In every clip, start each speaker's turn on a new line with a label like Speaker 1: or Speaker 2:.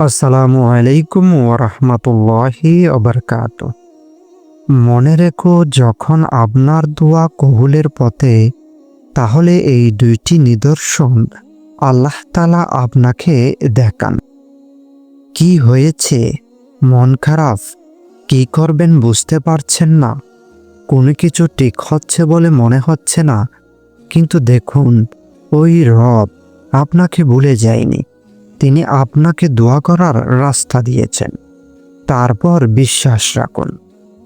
Speaker 1: আসসালামু আলাইকুম ওরহমতুল্লাহি অবরকাত মনে রেখো, যখন আপনার দোয়া কবুলের পথে, তাহলে এই দুইটি নিদর্শন আল্লাহ তালা আপনাকে দেখান। কি হয়েছে? মন খারাপ? কি করবেন বুঝতে পারছেন না? কোনো কিছু ঠিক হচ্ছে বলে মনে হচ্ছে না? কিন্তু দেখুন, ওই রব আপনাকে ভুলে যায়নি। তিনি আপনাকে দোয়া করার রাস্তা দিয়েছেন। তারপর বিশ্বাস রাখুন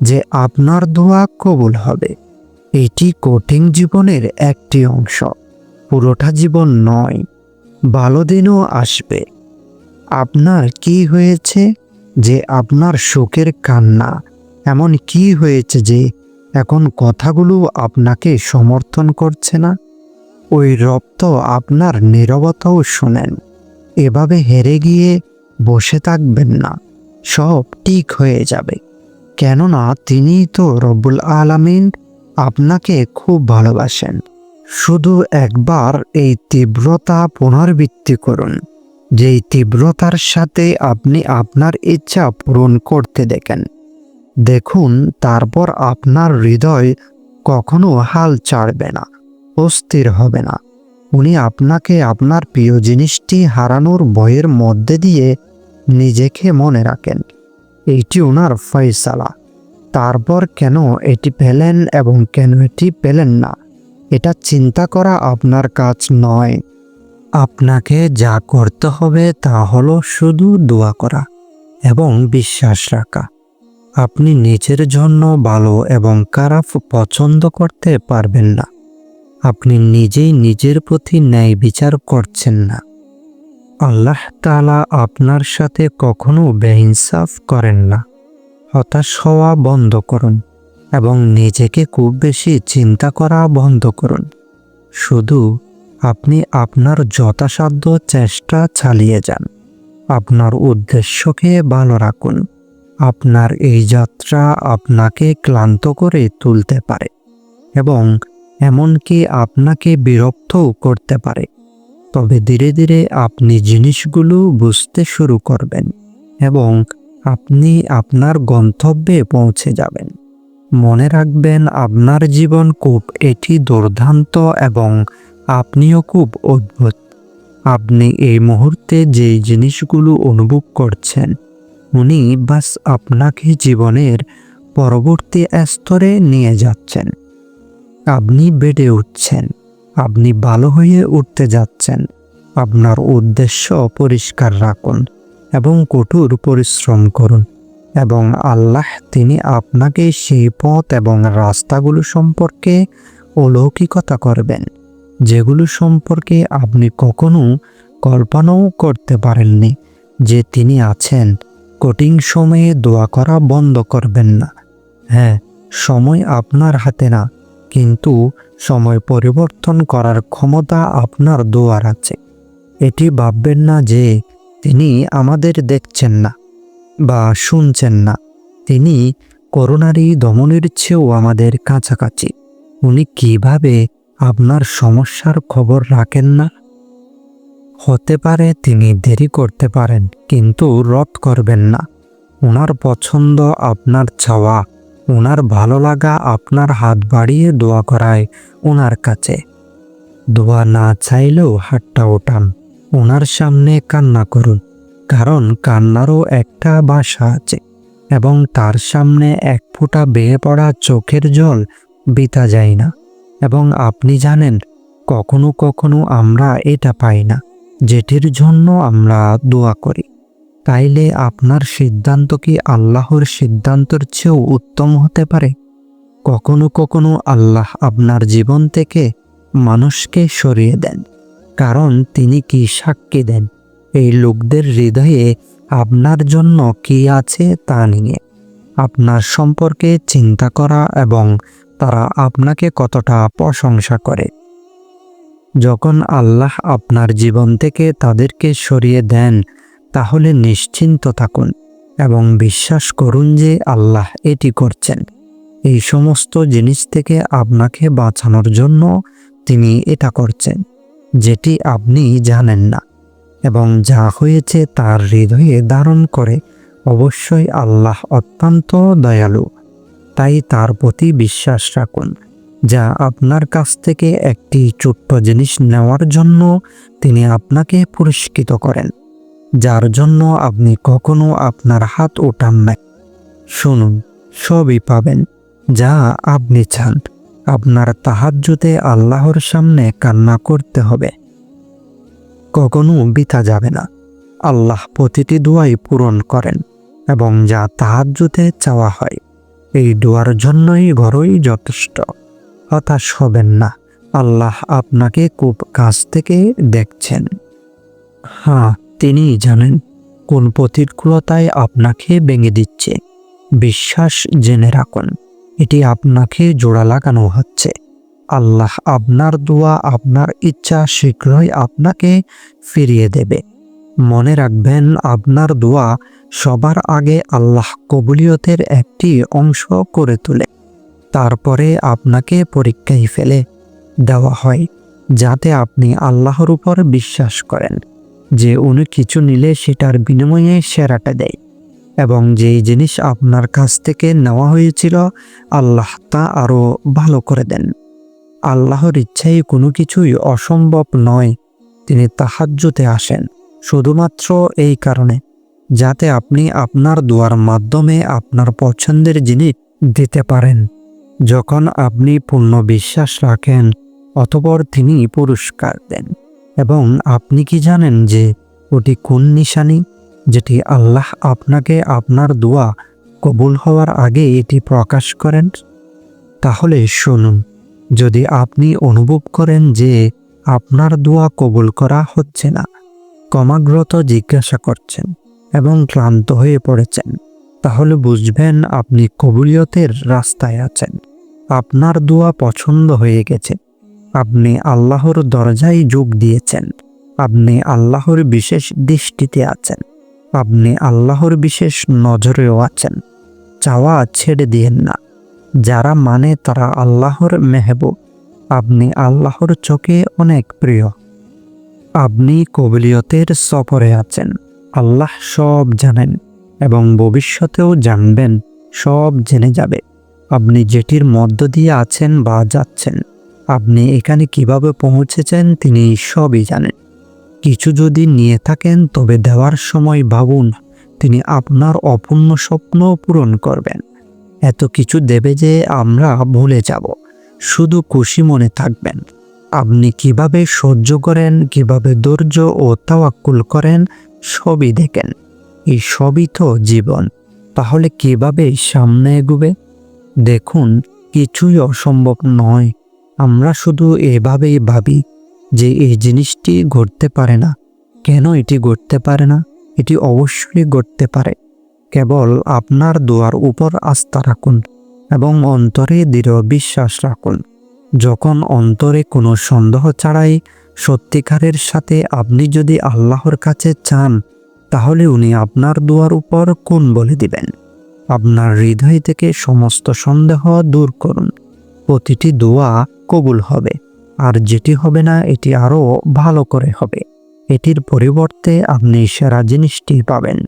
Speaker 1: যে আপনার দোয়া কবুল হবে। এটি কঠিন জীবনের একটি অংশ, পুরোটা জীবন নয়, ভালো দিনও আসবে। আপনার কি হয়েছে যে আপনার শোকের কান্না, এমন কি হয়েছে যে এখন কথাগুলো আপনাকে সমর্থন করছে না? ওই রব তো আপনার নীরবতাও শোনেন। এভাবে হেরে গিয়ে বসে থাকবেন না। সব ঠিক হয়ে যাবে। কেননা তিনিই তো রব্বুল আলামিন আপনাকে খুব ভালোবাসেন। শুধু একবার এই তীব্রতা পুনরাবৃত্তি করুন। যেই তীব্রতার সাথে আপনি আপনার ইচ্ছা পূরণ করতে দেখেন। দেখুন, তারপর আপনার হৃদয় কখনো হাল ছাড়বে না, অস্থির হবে না। উনি আপনাকে আপনার প্রিয় জিনিসটি হারানোর ভয়ের মধ্যে দিয়ে নিজেকে মনে রাখেন। এইটি ওনার ফয়সালা। তারপর কেন এটি পেলেন এবং কেন এটি পেলেন না? এটা চিন্তা করা আপনার কাজ নয়। আপনাকে যা করতে হবে তা হলো শুধু দোয়া করা এবং বিশ্বাস রাখা। আপনি নিজের জন্য ভালো এবং খারাপ পছন্দ করতে পারবেন না। আপনি নিজেই নিজের প্রতি ন্যায় বিচার করছেন না। আল্লাহ তালা আপনার সাথে কখনো বেইনসাফ করেন না। হতাশ হওয়া বন্ধ করুন এবং নিজেকে খুব বেশি চিন্তা করা বন্ধ করুন। শুধু আপনি আপনার যথাসাধ্য চেষ্টা চালিয়ে যান। আপনার উদ্দেশ্যকে ভালো রাখুন। আপনার এই যাত্রা আপনাকে ক্লান্ত করে তুলতে পারে এবং এমনকি আপনাকে বিরক্তও করতে পারে। তবে ধীরে ধীরে আপনি জিনিসগুলো বুঝতে শুরু করবেন এবং আপনি আপনার গন্তব্যে পৌঁছে যাবেন। মনে রাখবেন, আপনার জীবন খুব এটি দুর্দান্ত এবং আপনিও খুব অদ্ভুত। আপনি এই মুহূর্তে যেই জিনিসগুলো অনুভব করছেন, উনি বাস আপনাকে জীবনের পরবর্তী স্তরে নিয়ে যাচ্ছেন। আপনি বেড়ে উঠছেন। আপনি ভালো হয়ে উঠতে যাচ্ছেন। আপনার উদ্দেশ্য পরিষ্কার রাখুন এবং কঠোর পরিশ্রম করুন এবং আল্লাহ তিনি আপনাকে সেই পথ এবং রাস্তাগুলো সম্পর্কে অলৌকিকতা করবেন, যেগুলো সম্পর্কে আপনি কখনো কল্পনাও করতে পারেননি যে তিনি আছেন। কঠিন সময়ে দোয়া করা বন্ধ করবেন না। হ্যাঁ সময় আপনার হাতে না। কিন্তু সময় পরিবর্তন করার ক্ষমতা আপনার দোয়ার আছে। এটি ভাববেন না যে তিনি আমাদের দেখছেন না বা শুনছেন না। তিনি করোনারি দমনের চেয়েও আমাদের কাছাকাছি। উনি কীভাবে আপনার সমস্যার খবর রাখেন না? হতে পারে তিনি দেরি করতে পারেন, কিন্তু রদ করবেন না। ওনার পছন্দ আপনার চাওয়া। ওনার ভালো লাগা আপনার হাত বাড়িয়ে দোয়া করায় ওনার কাছে। দোয়া না চাইলেও হাতটা ওঠান। ওনার সামনে কান্না করুন, কারণ কান্নারও একটা বাসা আছে এবং তার সামনে এক ফোঁটা বেয়ে পড়া চোখের জল বিতা যায় না। এবং আপনি জানেন, কখনো কখনো আমরা এটা পাই না, যেটির জন্য আমরা দোয়া করি। তাইলে আপনার সিদ্ধান্ত কি আল্লাহর সিদ্ধান্তর চেয়েও উত্তম হতে পারে? কখনো কখনো আল্লাহ আপনার জীবন থেকে মানুষকে সরিয়ে দেন, কারণ তিনি কি সাক্ষী দেন? এই লোকদের হৃদয়ে আপনার জন্য কি আছে তা নিয়ে। আপনার সম্পর্কে চিন্তা করা এবং তারা আপনাকে কতটা প্রশংসা করে। যখন আল্লাহ আপনার জীবন থেকে তাদেরকে সরিয়ে দেন তাহলে নিশ্চিন্ত থাকুন এবং বিশ্বাস করুন যে আল্লাহ এটি করছেন। এই সমস্ত জিনিস থেকে আপনাকে বাঁচানোর জন্য তিনি এটা করছেন, যেটি আপনি জানেন না এবং যা হয়েছে তার হৃদয়ে ধারণ করে অবশ্যই আল্লাহ অত্যন্ত দয়ালু। তাই তার প্রতি বিশ্বাস রাখুন, যা আপনার কাছ থেকে একটি ছোট্ট জিনিস নেওয়ার জন্য তিনি আপনাকে পুরস্কৃত করেন। যার জন্য আপনি কখনো আপনার হাত ওঠান না। শুনুন, সবই পাবেন, যা আপনি চান। আপনার তাহাজ্জুতে আল্লাহর সামনে কান্না করতে হবে। কখনো বিথা যাবে না। আল্লাহ প্রতিটি দোয়াই পূরণ করেন এবং যা তাহাজ্জুতে চাওয়া হয়, এই দোয়ার জন্যই ঘরই যথেষ্ট। হতাশ হবেন না, আল্লাহ আপনাকে খুব কাছ থেকে দেখছেন। হ্যাঁ তিনি জানেন কোন প্রতিকূলতায় আপনাকে ভেঙে দিচ্ছে। বিশ্বাস জেনে রাখুন, এটি আপনাকে জোড়া লাগানো হচ্ছে। আল্লাহ আপনার দোয়া, আপনার ইচ্ছা শীঘ্রই আপনাকে ফিরিয়ে দেবে। মনে রাখবেন, আপনার দোয়া সবার আগে আল্লাহ কবুলিয়তের একটি অংশ করে তোলে। তারপরে আপনাকে পরীক্ষায় ফেলে দেওয়া হয়, যাতে আপনি আল্লাহর উপর বিশ্বাস করেন। যে উনি কিছু নিলে সেটার বিনিময়ে সেরাটা দেয়। এবং যেই জিনিস আপনার কাছ থেকে নেওয়া হয়েছিল, আল্লাহ তা আরও ভালো করে দেন। আল্লাহর ইচ্ছায় কোনো কিছুই অসম্ভব নয়, তিনি তাহাজ্জুতে আসেন। শুধুমাত্র এই কারণে, যাতে আপনি আপনার দোয়ার মাধ্যমে আপনার পছন্দের জিনিস দিতে পারেন। যখন আপনি পূর্ণ বিশ্বাস রাখেন, অতপর তিনি পুরস্কার দেন। এবং আপনি কি জানেন যে ওটি কোন নিশানি? যেটি আল্লাহ আপনাকে আপনার দোয়া কবুল হওয়ার আগে এটি প্রকাশ করেন? তাহলে শুনুন, যদি আপনি অনুভব করেন যে আপনার দোয়া কবুল করা হচ্ছে না ক্রমাগ্রত জিজ্ঞাসা করছেন এবং ক্লান্ত হয়ে পড়েছেন, তাহলে বুঝবেন আপনি কবুলিয়তের রাস্তায় আছেন। আপনার দোয়া পছন্দ হয়ে গেছে। আপনি আল্লাহর দরজায় যোগ দিয়েছেন। আপনি আল্লাহর বিশেষ দৃষ্টিতে আছেন। আপনি আল্লাহর বিশেষ নজরেও আছেন। চাওয়া ছেড়ে দিয়েন না। যারা মানে তারা আল্লাহর মেহবুব। আপনি আল্লাহর চোখে অনেক প্রিয়। আপনি কবিলিয়তের সফরে আছেন। আল্লাহ সব জানেন এবং ভবিষ্যতেও জানবেন, সব জেনে যাবে। আপনি যেটির মধ্য দিয়ে আছেন বা যাচ্ছেন। আপনি এখানে কীভাবে পৌঁছেছেন তিনি সবই জানেন। কিছু যদি নিয়ে থাকেন, তবে দেওয়ার সময় ভাবুন, তিনি আপনার অপূর্ণ স্বপ্ন পূরণ করবেন। এত কিছু দেবে যে আমরা ভুলে যাব, শুধু খুশি মনে থাকবেন। আপনি কীভাবে সহ্য করেন, কীভাবে ধৈর্য ও তাওয়াক্কুল করেন, সবই দেখেন। এই সবই তো জীবন, তাহলে কীভাবে সামনে এগুবে? দেখুন, কিছুই অসম্ভব নয়। আমরা শুধু এভাবেই ভাবি যে এই জিনিসটি ঘটতে পারে না। কেন এটি ঘটতে পারে না? এটি অবশ্যই ঘটতে পারে। কেবল আপনার দোয়ার উপর আস্থা রাখুন এবং অন্তরে দৃঢ় বিশ্বাস রাখুন। যখন অন্তরে কোনো সন্দেহ ছাড়াই সত্যিকারের সাথে আপনি যদি আল্লাহর কাছে চান, তাহলে উনি আপনার দোয়ার উপর কোন বলে দিবেন? আপনার হৃদয় থেকে সমস্ত সন্দেহ দূর করুন। প্রতিটি দোয়া কবুল হবে। আর যেটি হবে না, এটি আরও ভালো করে হবে। এটির পরিবর্তে আপনি সেরা জিনিসটি পাবেন।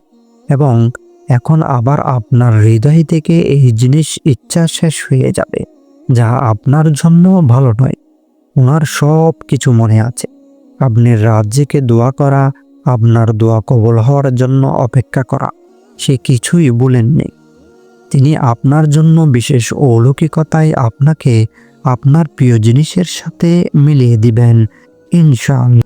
Speaker 1: এবং এখন আবার আপনার হৃদয় থেকে এই জিনিস ইচ্ছা শেষ হয়ে যাবে, যা আপনার জন্য ভালো নয়। ওনার সব কিছু মনে আছে। আপনি রাজ্যকে দোয়া করা, আপনার দোয়া কবল হওয়ার জন্য অপেক্ষা করা, সে কিছুই বলেননি তিনি আপনার জন্য বিশেষ অলৌকিকতায় আপনাকে আপনার প্রিয় জিনিসের সাথে মিলিয়ে দিবেন ইনশাআল্লাহ।